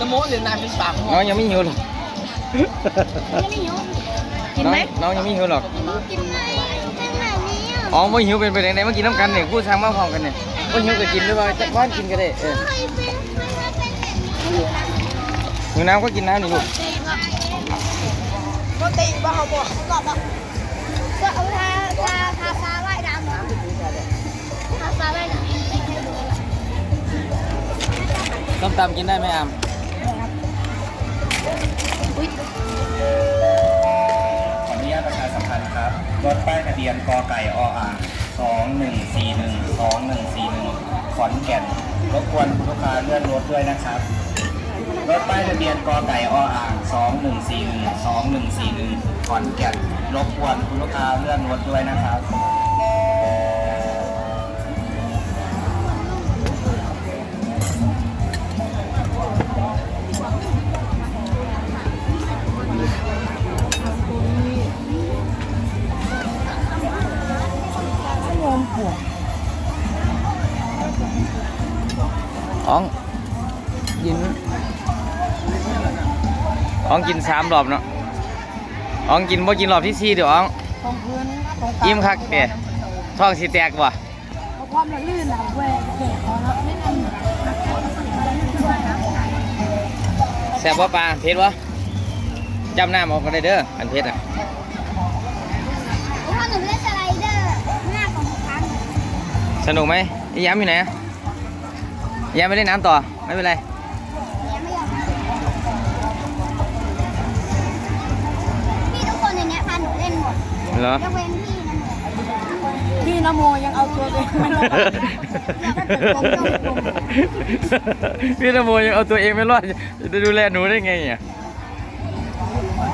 น้ำมนต์หรือน้ำเป็นปากน้องยังไม่หิวหรอก ยังไม่หิวกินไหมน้องน้องยังไม่หิวหรอก กินไหมขนาดนี้อะอ๋อไม่หิวเป็นไปไหนมากินน้ำกันเนี่ยกูสั่งมาพร้อมกันเนี่ยไม่หิวก็กินหรือว่าจะว่านกินก็ได้ เออเคยเป็นมันก็เป็นแบบนี้หิวน้ำก็กินน้ำนี่ลูก ก็ตีว่าเขาบอกเขาบอกว่าก็เอาทาทาทาฟ้าไล่ดำเหรอทาฟ้าไล่ดำต้มตำกินได้ไหมอาม บียนกอไก่ออ่างสองหนึ่งสี่หนึ่งสองหนึ่งสี่หนึ่งขอนแก่นรบกวนลูกค้าเลื่อนรถด้วยนะครับรถป้ายทะเบียนกอไก่ออ่างสองหนึ่งสี่หนึ่งสองหนึ่งสี่หนึ่งขอนแก่นรบกวนลูกค้าเลื่อนรถด้วยนะครับ อ๋องกินอ๋องกินสามรอบเนาะอ๋องกินบ่กินรอบที่สี่เดี๋ยวอ๋องตรงพื้นตรงกลางยิ้มคักเด้ท้องสิแตกบ่เพราะความลื่นอะเว้ยเด็กพอแล้วไม่นั่นแซ่บบ่ปลาเผ็ดบ่จำหน้ามาก็ได้เด้ออันเผ็ดอะถ้าหนูเล่นสไลเดอร์หน้าของครั้งสนุกไหมไอ้ย้ำอยู่ไหนอะ ย้ำไม่ได้น้ำต่อ ไม่เป็นไรยังไม่ยอมพี่ทุกคนในเนี้ยพาหนูเล่นหมดเหรอ ยกเว้นพี่นะหนูพี่นโมยังเอาตัวเองไม่รอดพี่นโมยังเอาตัวเองไม่รอดจะดูแลหนูได้ไงอะแ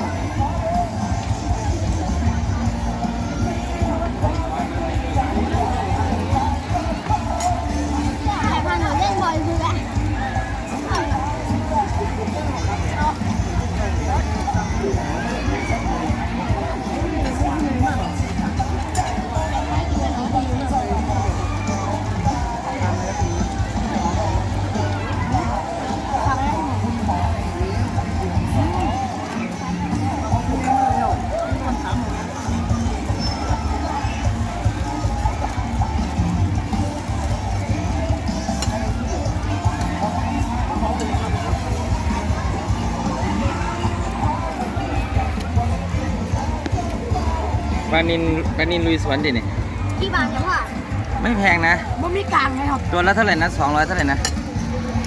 ปลานินปลานินลุยสวนดิเนี่ยที่บางจังหวัดไม่แพงนะบ่มีกลางไหมครับตัวละเท่าไหร่นะสองร้อยเท่าไหร่นะ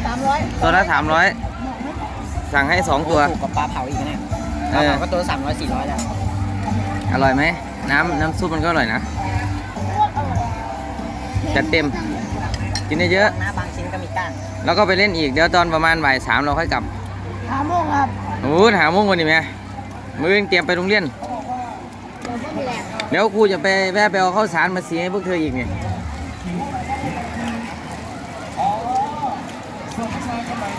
สามร้อยตัวละสามร้อยสั่งให้สองตัวถูกกับปลาเผาอีกนะเนี่ยเอปลาอเผาก็ตัวสามร้อยสี่ร้อยแล้วอร่อยไหมน้ำน้ำซุปมันก็อร่อยนะจัดเต็มกินเยอะหน้าบางชิ้นก็มีก้างๆแล้วก็ไปเล่นอีกเดี๋ยวตอนประมาณบ่ายสามเราค่อยกลับหาโมงครับโอ้หาโมงวันนี้ไหมมือเตรียมไปโรงเรียนเดี๋ยวครูจะไปแวะไปเอาข้าวสารมาเสียให้พวกเธออีกเนี่ย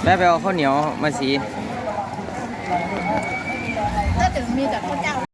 แวะไปเอาข้าวเหนียวมาสี ถ้าถึงมีแต่ข้าวเจ้า